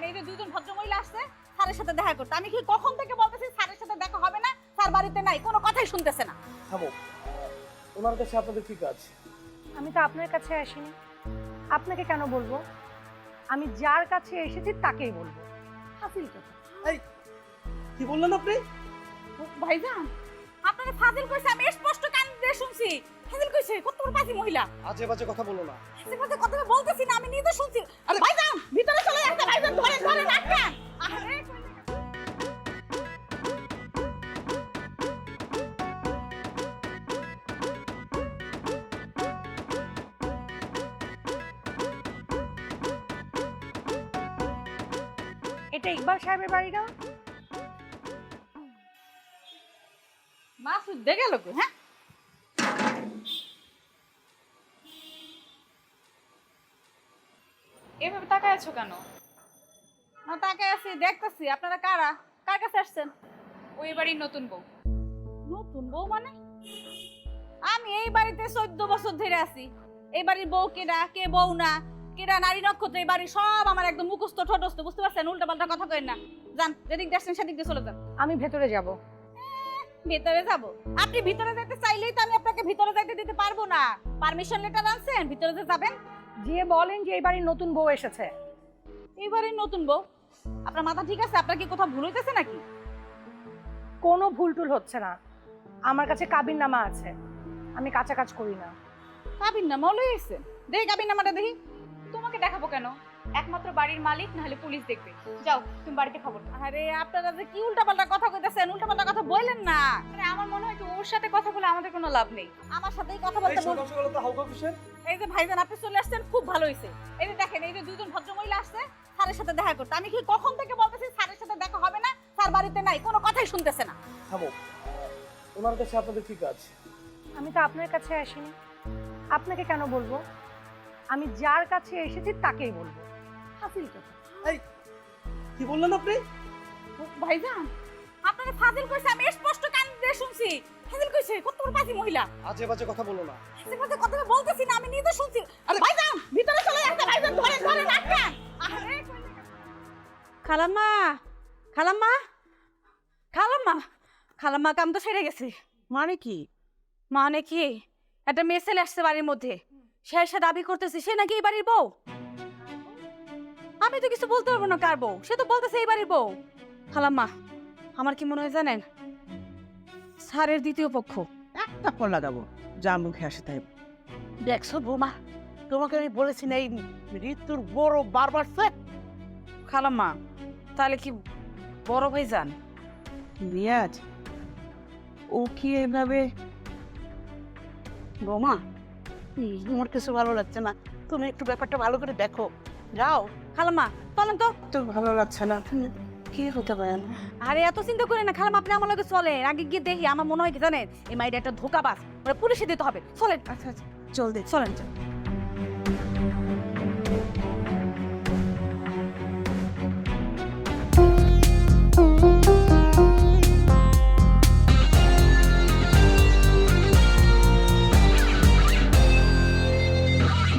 দেখেন এই যে দুজন ভদ্রমহিলা আসছে স্যারের সাথে দেখা করতে। আমি কি কখন থেকে বলতেছি স্যারের সাথে দেখা হবে না? স্যার বাড়িতে নাই কোনো কথাই শুনতেছে না। থামো। ওনার কাছে আপনাদের কি কাজ? আমি তো আপনার কাছে আসিনি। আপনাকে কেন বলব? আমি যার কাছে এসেছি তাকেই বলব। ফাজিল কথা এই কি বললেন আপনি? ভাইজান আপনাকে ফাজিল কইছে আমি স্পষ্ট কান দিয়ে শুনছি। ফাজিল কইছে কত বড় পাজি মহিলা। আজে বাজে কথা বলো না। সে কথা কথা বলতেছি না আমি নিজে শুনছি। এটা ইকবাল সাহেবের বাড়ি না মাসুদ দে গেল হ্যাঁ? এভাবে তাকায় আছো কেন? না তাকে আছি দেখতেছি আপনারা কারা? কার কাছে আসছেন? ওই বাড়ির নতুন বউ। নতুন বউ মানে? আমি এই বাড়িতে চোদ্দ বছর ধরে আছি। এই বাড়ির বউ কেডা কে বউ না? কেডা নারী নক্ষত্র এই বাড়ির সব আমার একদম মুখস্থ ঠোঁটস্থ বুঝতে পারছেন? উল্টা পাল্টা কথা কইেন না। যান যেদিক দিয়ে আসছেন সেদিক দিয়ে চলে যান। আমি ভেতরে যাব। ভিতরে যাব? আপনি ভিতরে যেতে চাইলেই তো আমি আপনাকে ভিতরে যাইতে দিতে পারব না। পারমিশন লেটার আনছেন? ভিতরে যে যাবেন? গিয়ে বলেন যে এই বাড়ির নতুন বউ এসেছে। এই বাড়ির নতুন বউ? আপনার মাথা ঠিক আছে? আপনার কি কোথাও ভুল হইতেছে নাকি? কোনো ভুল টুল হচ্ছে না। আমার কাছে কাবিন নামা আছে। আমি কাঁচা কাজ করি না। কাবিন নামা লই এসেছেন দেখি কাবিন নামাটা দেখি। দেখাবো কেন? একমাত্র বাড়ির মালিক নাহলে পুলিশ দেখবে। যাও তুমি বাড়িতে খবর আরে আপনারা যে কি উল্টাপাল্টা কথা কইতেছেন উল্টাপাল্টা কথা বললেন না। আরে আমার মনে হয় কি ওর সাথে কথা বলে আমাদের কোনো লাভ নেই। আমার সাথেই কথা এই বলতে বল এই যে ভাইজান আপনি চলে আসছেন খুব ভালো হয়েছে এই যে দেখেন এই যে দুজন ভদ্রমহিলা আসছে স্যারের সাথে দেখা করতে। আমি কি কখন থেকে বলতেছি স্যারের সাথে দেখা হবে না? স্যার বাড়িতে নাই কোনো কথাই শুনতেছে না। থামো। ওনার কাছে আপনাদের কি কাজ? আমি তো আপনার কাছে আসিনি। আপনাকে কেন বলব? আমি যার কাছে এসেছি তাকেই বলব। ফাজিল কথা। এই কি বললেন আপনি? ভাইজান আপনাকে ফাজিল কইছে আমি স্পষ্ট কান দিয়ে শুনছি। ফাজিল কইছে কত বড় পাজি মহিলা। আজে বাজে কথা বলো না। সে কথা কথা বলতেছি না আমি নিজে শুনছি। আরে ভাইজান ভিতরে চলে আসতে ভাইজান ধরে ধরে রাখেন আরে খালাম্মা খালাম্মা খালাম্মা খালাম্মা কাম তো সেরে গেছে। মানে কি? মানে কি? একটা মেয়ে ছেলে আসছে বাড়ির মধ্যে। সে এসে দাবি করতেছে সে নাকি এই বাড়ির বউ? আমি তো কিছু বলতে পারব না কার বউ সে তো বলতেছে এই বাড়ির বউ। খালাম্মা আমার কি মনে হয় জানেন? স্যারের দ্বিতীয় পক্ষ। একটা ফল লাগাবো যা মুখে আসে তাই। দেখছ বৌমা তোমাকে আমি বলেছি না এই ঋতুর বড় বারবার খালাম্মা তাহলে কি বড় ভাই যান? রিয়াজ ও কি এভাবে বৌমা আমার কিছু ভালো লাগছে না। তুমি একটু ব্যাপারটা ভালো করে দেখো। যাও। খালামা চলেন তো। তো ভালো লাগছে না। কি হতে পারে? না আরে এত চিন্তা করে না খালাম আপনি আমার লগে চলেন। আগে গিয়ে দেখি আমার মনে হয় কি জানেন? এই মাইডা একটা ধোকাবাজ পুলিশে দিতে হবে। চলেন। আচ্ছা আচ্ছা। চল দে চলেন চলেন।